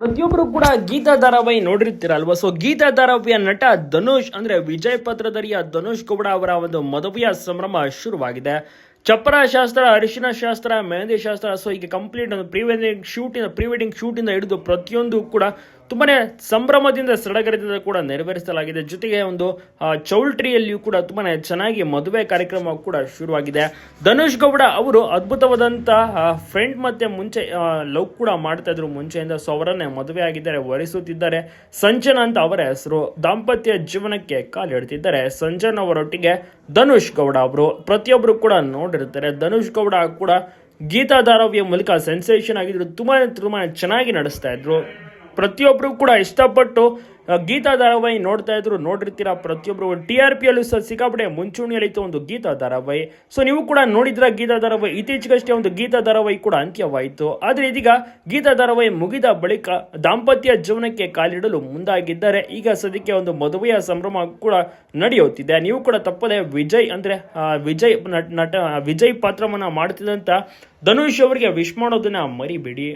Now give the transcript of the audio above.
ಪ್ರತಿಯೊಬ್ಬರು ಕೂಡ ಗೀತಾ ಧಾರಾವಾಹಿ ನೋಡಿರ್ತೀರಲ್ವ? ಸೊ ಗೀತಾ ಧಾರಾವಾಹಿಯ ನಟ ಧನುಷ್, ಅಂದ್ರೆ ವಿಜಯ್ ಪತ್ರಧರಿಯ ಧನುಷ್ ಗೌಡ ಅವರ ಒಂದು ಮದುವೆಯ ಸಂಭ್ರಮ ಶುರುವಾಗಿದೆ. ಚಪ್ಪರ ಶಾಸ್ತ್ರ, ಅರಿಶಿನ ಶಾಸ್ತ್ರ, ಮೆಹಂದಿ ಶಾಸ್ತ್ರ ಸೊ ಈಗ ಕಂಪ್ಲೀಟ್ ಒಂದು ಪ್ರೀ ವೆಡ್ಡಿಂಗ್ ಶೂಟಿಂದ ಪ್ರೀ ವೆಡ್ಡಿಂಗ್ ಶೂಟಿಂದ ಹಿಡಿದು ಪ್ರತಿಯೊಂದು ಕೂಡ ತುಂಬಾನೇ ಸಂಭ್ರಮದಿಂದ ಸಡಗರದಿಂದ ಕೂಡ ನೆರವೇರಿಸಲಾಗಿದೆ. ಜೊತೆಗೆ ಒಂದು ಚೌಲ್ಟ್ರಿಯಲ್ಲಿಯೂ ಕೂಡ ತುಂಬಾ ಚೆನ್ನಾಗಿ ಮದುವೆ ಕಾರ್ಯಕ್ರಮ ಕೂಡ ಶುರುವಾಗಿದೆ. ಧನುಷ್ ಗೌಡ ಅವರು ಅದ್ಭುತವಾದಂಥ ಫ್ರೆಂಡ್ ಮತ್ತೆ ಮುಂಚೆ ಲವ್ ಕೂಡ ಮಾಡ್ತಾ ಇದ್ರು ಮುಂಚೆಯಿಂದ. ಸೊ ಅವರನ್ನೇ ಮದುವೆ ಆಗಿದ್ದಾರೆ ವರಿಸುತ್ತಿದ್ದಾರೆ ಸಂಜನಾ ಅಂತ ಅವರ ಹೆಸರು. ದಾಂಪತ್ಯ ಜೀವನಕ್ಕೆ ಕಾಲಿಡ್ತಿದ್ದಾರೆ ಸಂಜನ್ ಅವರೊಟ್ಟಿಗೆ ಧನುಷ್ ಗೌಡ ಅವರು. ಪ್ರತಿಯೊಬ್ಬರು ಕೂಡ ನೋಡಿರ್ತಾರೆ. ಧನುಷ್ ಗೌಡ ಕೂಡ ಗೀತಾ ಧಾರಾವಿಯ ಮೂಲಕ ಸೆನ್ಸೇಷನ್ ಆಗಿದ್ರು. ತುಂಬಾ ತುಂಬಾ ಚೆನ್ನಾಗಿ ನಡೆಸ್ತಾ ಇದ್ರು. ಪ್ರತಿಯೊಬ್ಬರು ಕೂಡ ಇಷ್ಟಪಟ್ಟು ಗೀತಾ ಧಾರಾವಾಹಿ ನೋಡ್ತಾ ಇದ್ರು, ನೋಡಿರ್ತೀರಾ ಪ್ರತಿಯೊಬ್ಬರು ಟಿ ಆರ್ ಪಿ ಅಲ್ಲೂ ಸಹ ಸಿಕ್ಕಾಪಟ್ಟೆ ಮುಂಚೂಣಿಯಲ್ಲಿತ್ತು ಒಂದು ಗೀತಾ ಧಾರಾವಾಹಿ. ಸೊ ನೀವು ಕೂಡ ನೋಡಿದ್ರ ಗೀತಾ ಧಾರಾವಾಹಿ? ಇತ್ತೀಚೆಗಷ್ಟೇ ಒಂದು ಗೀತಾ ಧಾರಾವಾಹಿ ಕೂಡ ಅಂತ್ಯವಾಯಿತು. ಆದರೆ ಇದೀಗ ಗೀತಾ ಧಾರಾವಾಹಿ ಮುಗಿದ ಬಳಿಕ ದಾಂಪತ್ಯ ಜೀವನಕ್ಕೆ ಕಾಲಿಡಲು ಮುಂದಾಗಿದ್ದಾರೆ. ಈಗ ಸದ್ಯಕ್ಕೆ ಒಂದು ಮದುವೆಯ ಸಂಭ್ರಮ ಕೂಡ ನಡೆಯುತ್ತಿದೆ. ನೀವು ಕೂಡ ತಪ್ಪದೆ ವಿಜಯ್ ಅಂದ್ರೆ ವಿಜಯ್ ನಟ ವಿಜಯ್ ಪಾತ್ರವನ್ನು ಮಾಡ್ತಿದ್ದಂಥ ಧನುಷ್ ಅವರಿಗೆ ವಿಶ್ ಮಾಡೋದನ್ನು ಮರಿಬೇಡಿ.